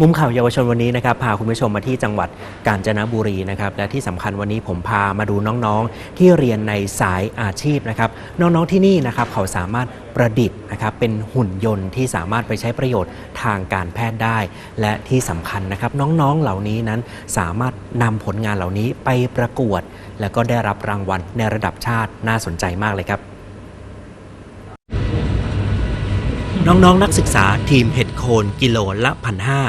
มุมข่าวเยาวชนวันนี้นะครับพาคุณผู้ชมมาที่จังหวัดกาญจนบุรีนะครับและที่สำคัญวันนี้ผมพามาดูน้องๆ ที่เรียนในสายอาชีพนะครับน้องๆที่นี่นะครับเขาสามารถประดิษฐ์นะครับเป็นหุ่นยนต์ที่สามารถไปใช้ประโยชน์ทางการแพทย์ได้ และที่สำคัญนะครับน้องๆเหล่านี้นั้นสามารถนำผลงานเหล่านี้ไปประกวด แล้วก็ได้รับรางวัลในระดับชาติน่าสนใจมากเลยครับ น้องๆนนักศึกษาทีมเห็ดโคนกิโลละพันห้า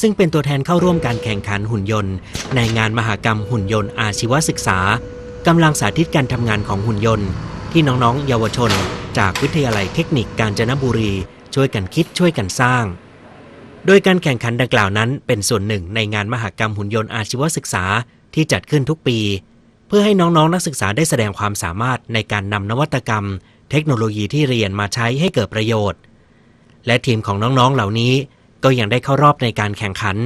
ซึ่งเป็นตัวแทนเข้าร่วมการแข่งขันหุ่นยนต์ ในงานมหกรรมหุ่นยนต์อาชีวศึกษากำลังสาธิตการทำงานของหุ่นยนต์ ที่น้องๆ เยาวชน จากวิทยาลัยเทคนิคกาญจนบุรี ช่วยกันคิดช่วยกันสร้าง โดยการแข่งขันดังกล่าวนั้น เป็นส่วนหนึ่งในงานมหกรรมหุ่นยนต์อาชีวศึกษาที่จัดขึ้นทุกปี เพื่อให้น้องๆนักศึกษาได้แสดงความสามารถในการนำนวัตกรรม เทคโนโลยีที่เรียนมาใช้ให้เกิดประโยชน์ และทีมของน้องๆเหล่านี้ ก็ยังได้เข้ารอบในการแข่งขัน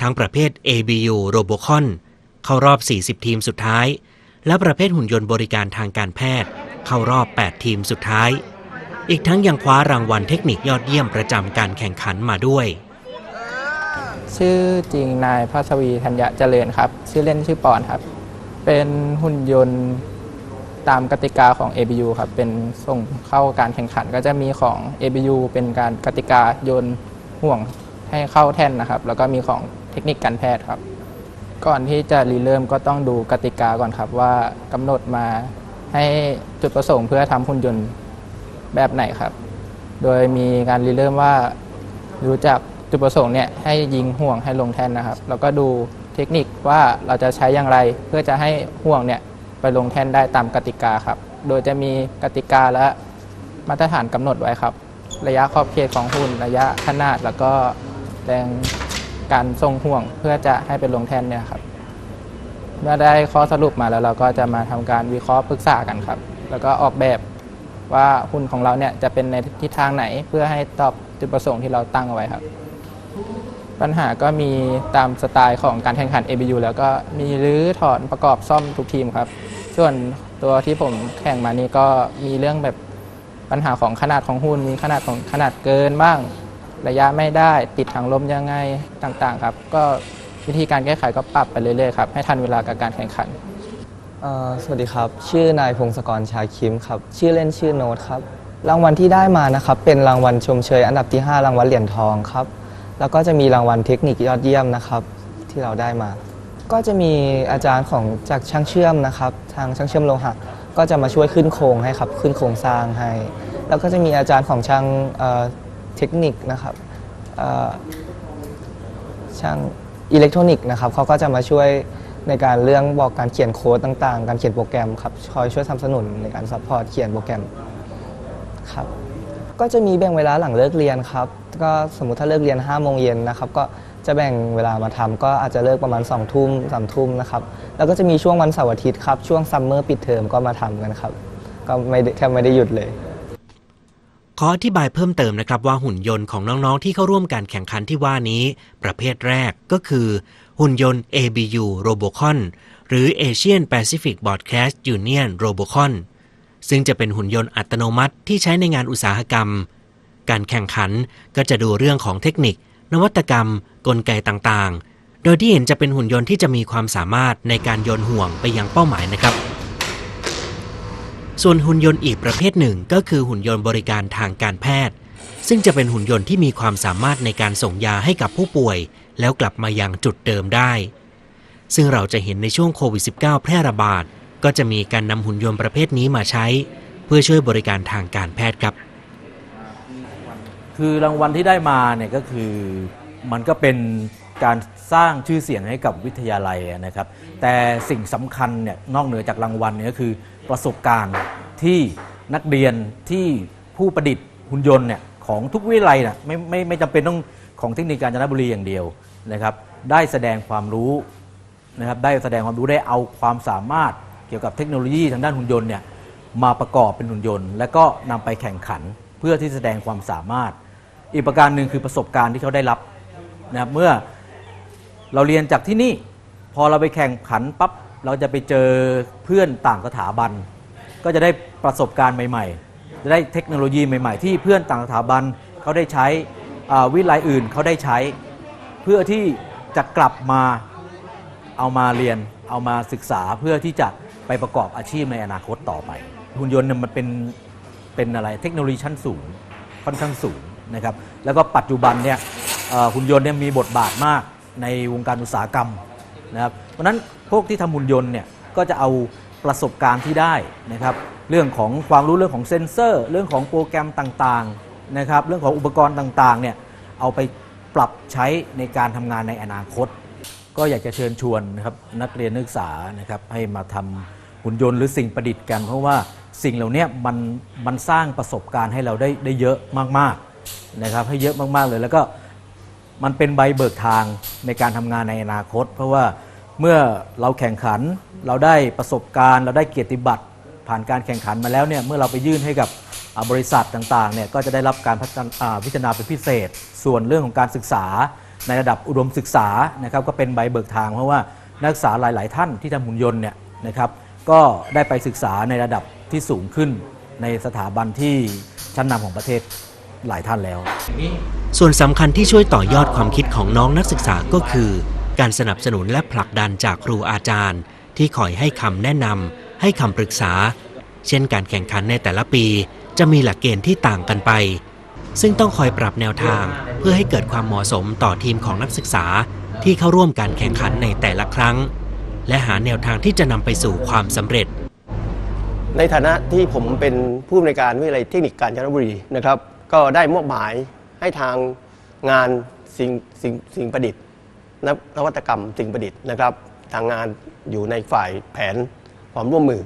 ทั้งประเภท ABU Robocon เข้ารอบ 40 ทีมสุดท้าย และประเภทหุ่นยนต์บริการทางการแพทย์ เข้ารอบ 8 ทีมสุดท้าย อีกทั้งยังคว้ารางวัลเทคนิคยอดเยี่ยมประจำการแข่งขันมาด้วย ชื่อจริงนายพัศวีธัญญะเจริญครับ ชื่อเล่นชื่อปอนครับ เป็นหุ่นยนต์ ตามกติกาของ ABU ครับ เป็นส่งเข้าการแข่งขันก็จะมีของ ABU เป็นการกติกาโยนห่วงให้เข้าแท่นนะครับ แล้วก็มีของเทคนิคการแพทย์ครับ ก่อนที่จะรีเริ่มก็ต้องดูกติกาก่อนครับว่ากำหนดมาให้จุดประสงค์เพื่อทำหุ่นยนต์แบบไหนครับ โดยมีการรีเริ่มว่ารู้จักจุดประสงค์เนี่ยให้ยิงห่วงให้ลงแท่นนะครับ แล้วก็ดูเทคนิคว่าเราจะใช้อย่างไรเพื่อจะให้ห่วงเนี่ย ลงแท่นได้ตามกติกาครับ โดยจะมีกติกาและมาตรฐานกำหนดไว้ครับ ระยะขอบเขตของหุ่น ระยะขนาด แล้วก็แรงการทรงห่วงเพื่อจะให้ไปลงแท่นเนี่ยครับ เมื่อได้ข้อสรุปมาแล้วเราก็จะมาทำการวิเคราะห์ปรึกษากันครับ แล้วก็ออกแบบว่าหุ่นของเราเนี่ยจะเป็นในทิศทางไหนเพื่อให้ตอบจุดประสงค์ที่เราตั้งเอาไว้ครับ ปัญหาก็มีตามสไตล์ของการแข่งขัน ABU แล้วก็มีรื้อถอนประกอบซ่อมทุกทีมครับ ส่วนตัวที่ผมแข่งมานี่ก็มีเรื่องแบบปัญหาของขนาดของหุ้น มีขนาดของขนาดเกินบ้าง ระยะไม่ได้ติดถังลมยังไงต่างๆครับ ก็วิธีการแก้ไขก็ปรับไปเรื่อยๆครับให้ทันเวลากับการแข่งขัน เอ่อสวัสดีครับ ชื่อนายพงศกรชาคิมครับ ชื่อเล่นชื่อโน้ตครับ รางวัลที่ได้มานะครับ เป็นรางวัลชมเชยอันดับที่ 5 รางวัลเหรียญทองครับ แล้วก็จะมีรางวัลเทคนิคยอดเยี่ยมนะครับที่เราได้มา ก็จะมีอาจารย์ของจากช่างเชื่อมนะครับ ทางช่างเชื่อมโลหะก็จะมาช่วยขึ้นโครงให้ครับขึ้นโครงสร้างให้ แล้วก็จะมีอาจารย์ของช่างเอ่อเทคนิคนะครับเอ่อช่างอิเล็กทรอนิกส์นะครับเขาก็จะมาช่วยในการเรื่องบอกการเขียนโค้ดต่างๆ การเขียนโปรแกรมครับคอยช่วยสนับสนุนในการซัพพอร์ตเขียนโปรแกรมครับก็จะมีแบ่งเวลาหลังเลิกเรียนครับ ก็สมมติถ้าเลิกเรียน5้าโมงเย็นนะครับก็จะแบ่งเวลามาทำก็อาจจะเลิกประมาณ2องทุ่มสามทุ่มนะครับแล้วก็จะมีช่วงวันเสาร์อาทิตย์ครับช่วงซัมเมอร์ปิดเทอมก็มาทำกันครับก็ไม่แทบไม่ได้หยุดเลยขออธิบายเพิ่มเติมนะครับว่าหุ่นยนต์ของน้องๆที่เข้าร่วมการแข่งขันที่ว่านี้ ประเภทแรกก็คือ หุ่นยนต์ ABU Robocon หรือ Asian Pacific Broadcast Union Robocon ซึ่งจะเป็นหุ่นยนต์อัตโนมัติที่ใช้ในงานอุตสาหกรรม การแข่งขันก็จะดูเรื่องของเทคนิค นวัตกรรม กลไกต่างๆ โดยที่เห็นจะเป็นหุ่นยนต์ที่จะมีความสามารถในการโยนห่วงไปยังเป้าหมายนะครับ ส่วนหุ่นยนต์อีกประเภทหนึ่งก็คือหุ่นยนต์บริการทางการแพทย์ ซึ่งจะเป็นหุ่นยนต์ที่มีความสามารถในการส่งยาให้กับผู้ป่วย แล้วกลับมายังจุดเดิมได้ ซึ่งเราจะเห็นในช่วงโควิด -19 แพร่ระบาดก็จะมีการนำหุ่นยนต์ประเภทนี้มาใช้ เพื่อช่วยบริการทางการแพทย์ครับ คือรางวัลที่ได้มาเนี่ยก็คือมันก็เป็นการสร้างชื่อเสียงให้กับวิทยาลัยนะครับ แต่สิ่งสำคัญเนี่ยนอกเหนือจากรางวัลเนี่ยก็คือประสบการณ์ที่นักเรียนที่ผู้ประดิษฐ์หุ่นยนต์เนี่ยของทุกวิทยาลัยนะไม่ไม่ไม่จำเป็นต้องของเทคนิคการจนบุรีอย่างเดียวนะครับ ได้แสดงความรู้นะครับได้แสดงความรู้ได้เอาความสามารถเกี่ยวกับเทคโนโลยีทางด้านหุ่นยนต์เนี่ยมาประกอบเป็นหุ่นยนต์ แล้วก็นำไปแข่งขันเพื่อที่แสดงความสามารถ อีกประการหนึ่งคือประสบการณ์ที่เขาได้รับนะครับเมื่อเราเรียนจากที่นี่ พอเราไปแข่งขันปั๊บเราจะไปเจอเพื่อนต่างสถาบัน ก็จะได้ประสบการณ์ใหม่ ๆ จะได้เทคโนโลยีใหม่ ๆ ที่เพื่อนต่างสถาบันเขาได้ใช้วิทยาลัยอื่นเขาได้ใช้ เพื่อที่จะกลับมาเอามาเรียนเอามาศึกษาเพื่อที่จะไปประกอบอาชีพในอนาคตต่อไป หุ่นยนต์มันเป็นเป็นอะไรเทคโนโลยีชั้นสูงค่อนข้างสูง นะครับแล้วก็ปัจจุบันเนี่ยหุ่นยนต์เนี่ยมีบทบาทมากในวงการอุตสาหกรรมนะครับเพราะนั้นพวกที่ทำหุ่นยนต์เนี่ยก็จะเอาประสบการณ์ที่ได้นะครับเรื่องของความรู้เรื่องของเซ็นเซอร์ เรื่องของโปรแกรมต่างๆนะครับเรื่องของอุปกรณ์ต่างๆเนี่ยเอาไปปรับใช้ในการทำงานในอนาคต ก็อยากจะเชิญชวนนะครับนักเรียนนักศึกษานะครับให้มาทำหุ่นยนต์หรือสิ่งประดิษฐ์กัน เพราะว่าสิ่งเหล่านี้มันมันสร้างประสบการณ์ให้เราได้ได้เยอะมากๆ นะครับให้เยอะมากๆเลย แล้วก็มันเป็นใบเบิกทางในการทำงานในอนาคต เพราะว่าเมื่อเราแข่งขันเราได้ประสบการณ์ เราได้เกียรติบัตรผ่านการแข่งขันมาแล้วเนี่ยเมื่อเราไปยื่นให้กับบริษัทต่างๆเนี่ยก็จะได้รับการพัฒนาอ่าพิจารณาเป็นพิเศษ ส่วนเรื่องของการศึกษา ในระดับอุดมศึกษานะครับก็เป็นใบเบิกทางเพราะว่านักศึกษาหลาย ๆ ท่านที่ทำหุ่นยนต์เนี่ยนะครับก็ได้ไปศึกษาในระดับที่สูงขึ้นในสถาบันที่ชั้นนำของประเทศ หลายท่านแล้ว ส่วนสำคัญที่ช่วยต่อยอดความคิดของน้องนักศึกษาก็คือ การสนับสนุนและผลักดันจากครูอาจารย์ ที่คอยให้คำแนะนำให้คำปรึกษา เช่นการแข่งขันในแต่ละปี จะมีหลักเกณฑ์ที่ต่างกันไป ซึ่งต้องคอยปรับแนวทาง เพื่อให้เกิดความเหมาะสมต่อทีมของนักศึกษา ที่เข้าร่วมการแข่งขันในแต่ละครั้ง และหาแนวทางที่จะนำไปสู่ความสำเร็จในฐานะที่ผมเป็นผู้อำนวยการวิทยาลัยเทคนิคกาญจนบุรีนะครับ ก็ได้มอบหมายให้ทางงานสิ่งสิ่งสิ่งประดิษฐ์นนวัตกรรมสิ่งประดิษฐ์นะครับ ทางงานอยู่ในฝ่ายแผนความร่วมมือ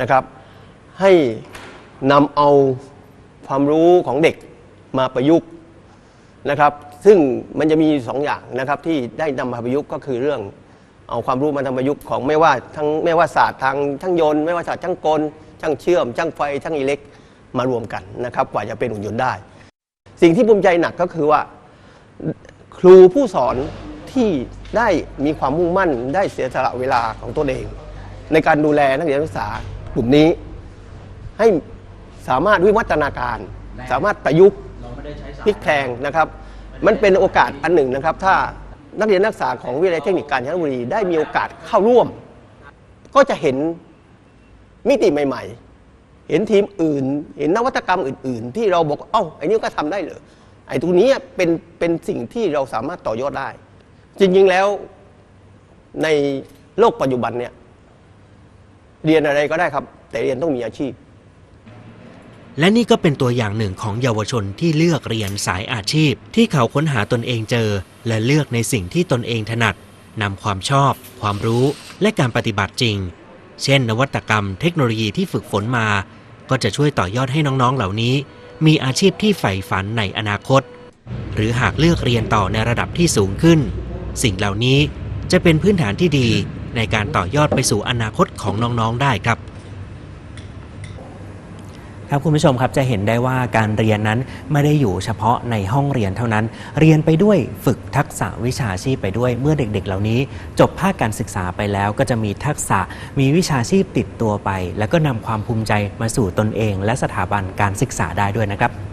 นะครับ ให้นำเอาความรู้ของเด็กมาประยุกต์นะครับ ซึ่งมันจะมีสองอย่างนะครับที่ได้นำมาประยุกต์ก็คือเรื่องเอาความรู้มาทำประยุกต์ของไม่ว่าทั้งไม่ว่าศาสตร์ทางช่างยนต์ ไม่ว่าศาสตร์ช่างกลช่างเชื่อมช่างไฟช่างอิเล็ก มารวมกันนะครับกว่าจะเป็นหุ่นยนต์ได้ สิ่งที่ภูมิใจหนักก็คือว่าครูผู้สอนที่ได้มีความมุ่งมั่น ได้เสียสละเวลาของตัวเอง ในการดูแลนักเรียนนักศึกษากลุ่มนี้ ให้สามารถวิวัฒนาการ สามารถประยุกต์พลิกแพลงนะครับ มันเป็นโอกาสอันหนึ่งนะครับ ถ้านักเรียนนักศึกษาของวิทยาลัยเทคนิคกาญจนบุรีได้มีโอกาสเข้าร่วม ก็จะเห็นมิติใหม่ ๆ เห็นทีมอื่น เห็นนวัตกรรมอื่น ๆ ที่เราบอกเอ้าไอ้นี่ก็ทำได้เหรอไอ้ตรงนี้เป็นเป็นสิ่งที่เราสามารถต่อยอดได้ จริง ๆ แล้วในโลกปัจจุบันเนี่ยเรียนอะไรก็ได้ครับ แต่เรียนต้องมีอาชีพ และนี่ก็เป็นตัวอย่างหนึ่งของเยาวชนที่เลือกเรียนสายอาชีพ ที่เขาค้นหาตนเองเจอ และเลือกในสิ่งที่ตนเองถนัดนำความชอบ ความรู้ และการปฏิบัติจริง เช่น นวัตกรรมเทคโนโลยีที่ฝึกฝนมา ก็จะช่วยต่อยอดให้น้องๆเหล่านี้ มีอาชีพที่ใฝ่ฝันในอนาคต หรือหากเลือกเรียนต่อในระดับที่สูงขึ้น สิ่งเหล่านี้จะเป็นพื้นฐานที่ดีในการต่อยอดไปสู่อนาคตของน้องๆได้ครับ ครับคุณผู้ชมครับจะเห็นได้ว่าการเรียนนั้นไม่ได้อยู่เฉพาะในห้องเรียนเท่านั้น เรียนไปด้วยฝึกทักษะวิชาชีพไปด้วยเมื่อเด็กๆ เหล่านี้ จบภาคการศึกษาไปแล้ว ก็จะมีทักษะมีวิชาชีพติดตัวไป แล้วก็นำความภูมิใจมาสู่ตนเอง และสถาบันการศึกษาได้ด้วยนะครับ